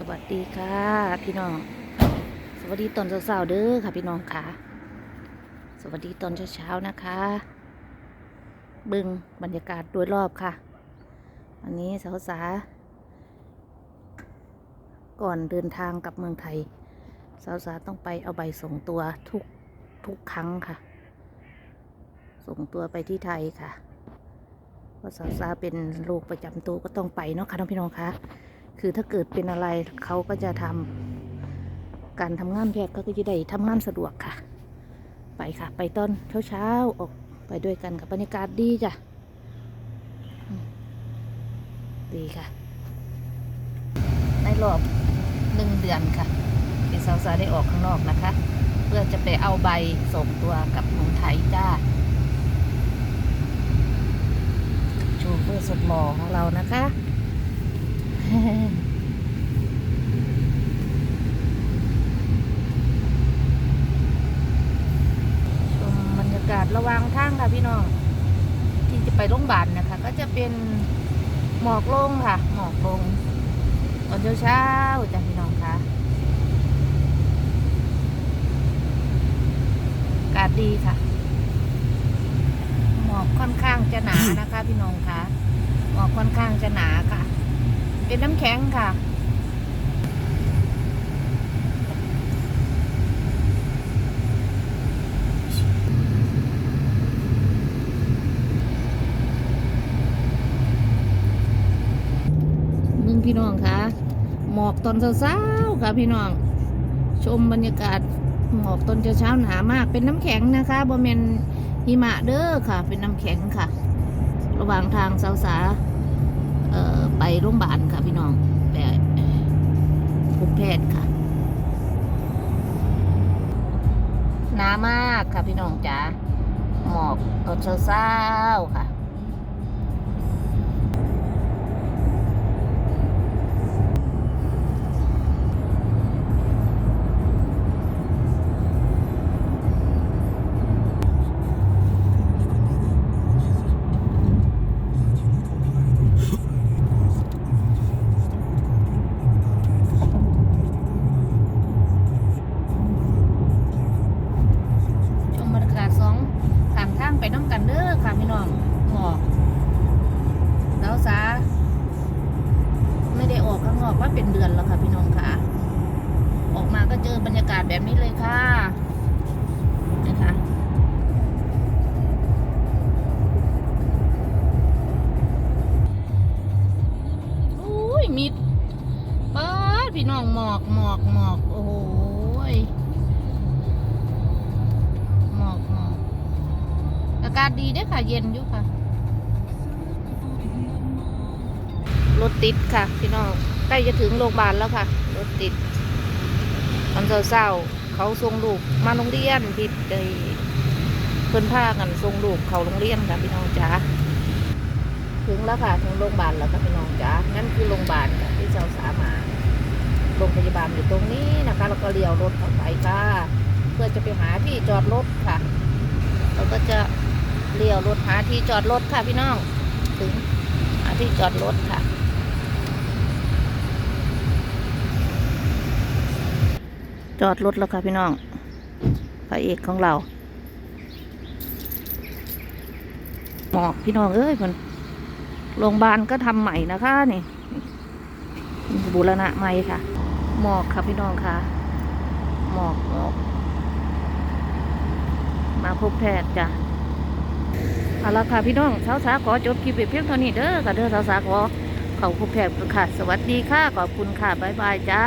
สวัสดีค่ะ พี่น้อง สวัสดีตอนเช้าๆเด้อค่ะ พี่น้องค่ะ สวัสดีตอนเช้าๆนะคะ บึงบรรยากาศโดยรอบค่ะ วันนี้สาวสาก่อนเดินทางกลับเมืองไทย สาวสาต้องไปเอาใบส่งตัวทุกทุกครั้งค่ะ ส่งตัวไปที่ไทยค่ะเพราะสาวสาเป็นโรคประจำตัวก็ต้องไปเนาะค่ะน้องพี่น้องค่ะ คือถ้าเกิดเป็นอะไรเขาก็จะทำการทำงานแพทย์ก็จะได้ทำงานสะดวกค่ะ ไปค่ะ ไปตอนเช้าเช้าๆออกไปด้วยกันกับบรรยากาศดีจ้ะดีค่ะ ในรอบหนึ่งเดือนค่ะที่สาวๆได้ออกข้างนอกนะคะ เพื่อจะไปเอาใบส่งตัวกับเมืองไทยจ้าโชเฟอร์สุดหล่อของเรานะคะ ชมบรรยากาศระว่างทางค่ะพี่น้อง ที่จะไปโรงพยาบาลนะคะ ก็จะเป็นหมอกลงค่ะ หมอกลง ตอนเช้าๆจ้ะพี่น้องคะอากาศดีค่ะ หมอกค่อนข้างจะหนานะคะ พี่น้องคะหมอกค่อนข้างจะหนาค่ะ เป็นน้ำแข็งค่ะ มึงพี่น้องคะหมอกตอนเช้าๆค่ะพี่น้อง ชมบรรยากาศหมอกตอนเช้าๆหนามาก เป็นน้ำแข็งนะคะบอเมนหิมะเด้อค่ะ เป็นน้ำแข็งค่ะ ระหว่างทางสาวสา เอ่อไปโรงพยาบาลค่ะพี่น้องไปพบแพทย์ค่ะหนามากค่ะพี่น้องจ๋าหมอกตอนเช้าๆค่ะ เป็นเดือนแล้วค่ะพี่น้องค่ะ ออกมาก็เจอบรรยากาศแบบนี้เลยค่ะนะคะอุ้ยมิดป้าดพี่น้องหมอกหมอกหมอกโอ้โหหมอกหมอกอากาศดีด้อค่ะ เย็นอยู่ค่ะรถติดค่ะ พี่น้อง ใกล้จะถึงโรงพยาบาลแล้วค่ะ รถติดตอนเช้าๆเขาส่งลูกมาโรงเรียนที่ได้เพิ่นพากันส่งลูกเขาโรงเรียนค่ะพี่น้องจ๋าถึงแล้วค่ะถึงโรงพยาบาลแล้วค่ะพี่น้องจ๋านั่นคือโรงพยาบาลค่ะที่เจ้าสามาโรงพยาบาลอยู่ตรงนี้นะคะ แล้วก็เลี้ยวรถเข้าไปค่ะ เพื่อจะไปหาที่จอดรถค่ะเราก็จะเลี้ยวรถหาที่จอดรถค่ะพี่น้อง ถึงหาที่จอดรถค่ะ จอดรถแล้วค่ะพี่น้องพระเอกของเรา หมอกพี่น้องเอ้ยมันโรงพยาบาลก็ทำใหม่นะคะนี่บูรณะใหม่ค่ะ หมอกค่ะพี่น้องค่ะ หมอกหมอกมาพบแพทย์จ้ะเอาละค่ะพี่น้องสาวสาขอจบคลิปเพียงเท่านี้เด้อค่ะเด้อสาวสาขอเขาพบแพทย์ค่ะ สวัสดีค่ะ ขอบคุณค่ะ บ๊ายบายจ้า